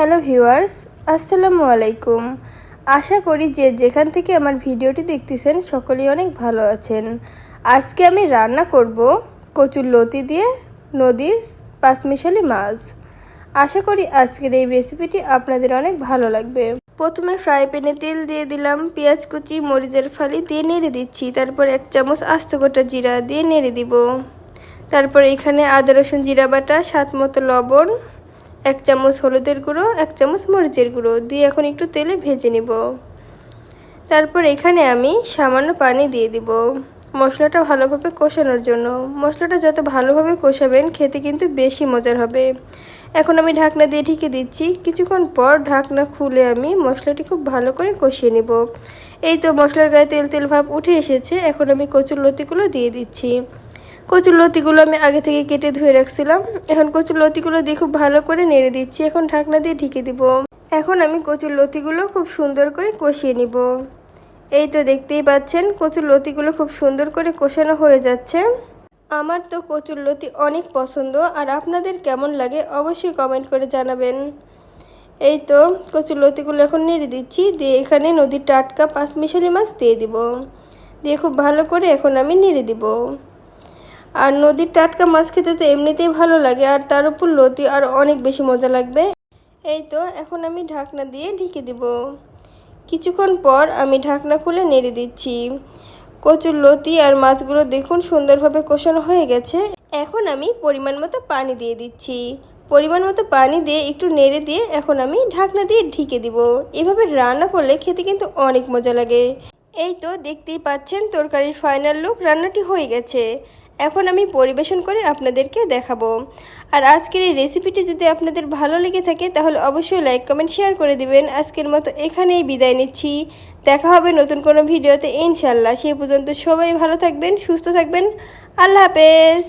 Hello viewers, আসসালামু আলাইকুম। আশা করি যে যেখান থেকে আমার ভিডিওটি দেখতেছেন সকলেই অনেক ভালো আছেন। আজকে আমি রান্না করব কচুর লতি দিয়ে নদীর পাঁচমিশালি মাছ। আশা করি আজকের এই রেসিপিটি আপনাদের অনেক ভালো লাগবে। প্রথমে ফ্রাই প্যানে তেল দিয়ে দিলাম, পেঁয়াজ কুচি, মরিচের ফালি দিয়ে নেড়ে দিচ্ছি। তারপর এক চামচ আস্ত গোটা জিরা দিয়ে নেড়ে দিব। তারপর এখানে আদা রসুন, জিরা বাটা, স্বাদ মতো লবণ এক চামচ হলুদের গুঁড়ো, এক চামচ মরিচের গুঁড়ো দিয়ে এখন একটু তেলে ভেজে নিব। তারপর এখানে আমি সামান্য পানি দিয়ে দিব মশলাটা ভালোভাবে কষানোর জন্য। মশলাটা যত ভালোভাবে কষাবেন খেতে কিন্তু বেশি মজার হবে। এখন আমি ঢাকনা দিয়ে ঢেকে দিচ্ছি। কিছুক্ষণ পর ঢাকনা খুলে আমি মশলাটি খুব ভালো করে কষিয়ে নিব। এই তো মশলার গায়ে তেল তেল ভাব উঠে এসেছে। এখন আমি কচুর লতিগুলো দিয়ে দিচ্ছি। কচুর লতিগুলো আমি আগে থেকে কেটে ধুয়ে রাখছিলাম। এখন কচুর লতিগুলো দিয়ে খুব ভালো করে নেড়ে দিচ্ছি। এখন ঢাকনা দিয়ে ঢেকে দিব। এখন আমি কচুর লতিগুলো খুব সুন্দর করে কষিয়ে নিব। এই তো দেখতেই পাচ্ছেন, কচুর লতিগুলো খুব সুন্দর করে কষানো হয়ে যাচ্ছে। আমার তো কচুর লতি অনেক পছন্দ, আর আপনাদের কেমন লাগে অবশ্যই কমেন্ট করে জানাবেন। এই তো কচুর লতিগুলো এখন নেড়ে দিচ্ছি, দিয়ে এখানে নদীর টাটকা পাঁচমিশালি মাছ দিয়ে দিব। দিয়ে খুব ভালো করে এখন আমি নেড়ে দিব। আর নদীর টাটকা মাছ খেতে তো এমনিতেই ভালো লাগে, আর তার উপর লতি আর অনেক বেশি মজা লাগবে। এই তো, এখন আমি ঢাকনা দিয়ে ঢেকে দিব। কিছুক্ষণ পর আমি ঢাকনা খুলে নেড়ে দিচ্ছি। কচুর লতি আর মাছগুলো দেখুন সুন্দরভাবে কষানো হয়ে গেছে। এখন আমি পরিমাণ মতো পানি দিয়ে দিচ্ছি। পরিমাণ মতো পানি দিয়ে একটু নেড়ে দিয়ে এখন আমি ঢাকনা দিয়ে ঢেকে দিব। এভাবে রান্না করলে খেতে কিন্তু অনেক মজা লাগে। এই তো, দেখতেই পাচ্ছেন তরকারির ফাইনাল লুক রান্নাটি হয়ে গেছে। এখন আমি পরিবেশন করে আপনাদেরকে দেখাবো। আর আজকের এই রেসিপিটি যদি আপনাদের ভালো লেগে থাকে, তাহলে অবশ্যই লাইক কমেন্ট শেয়ার করে দিবেন। আজকের মতো এখানেই বিদায় নিচ্ছি। দেখা হবে নতুন কোনো ভিডিওতে ইনশাল্লাহ সেই পর্যন্ত সবাই ভালো থাকবেন, সুস্থ থাকবেন। আল্লাহ হাফেজ।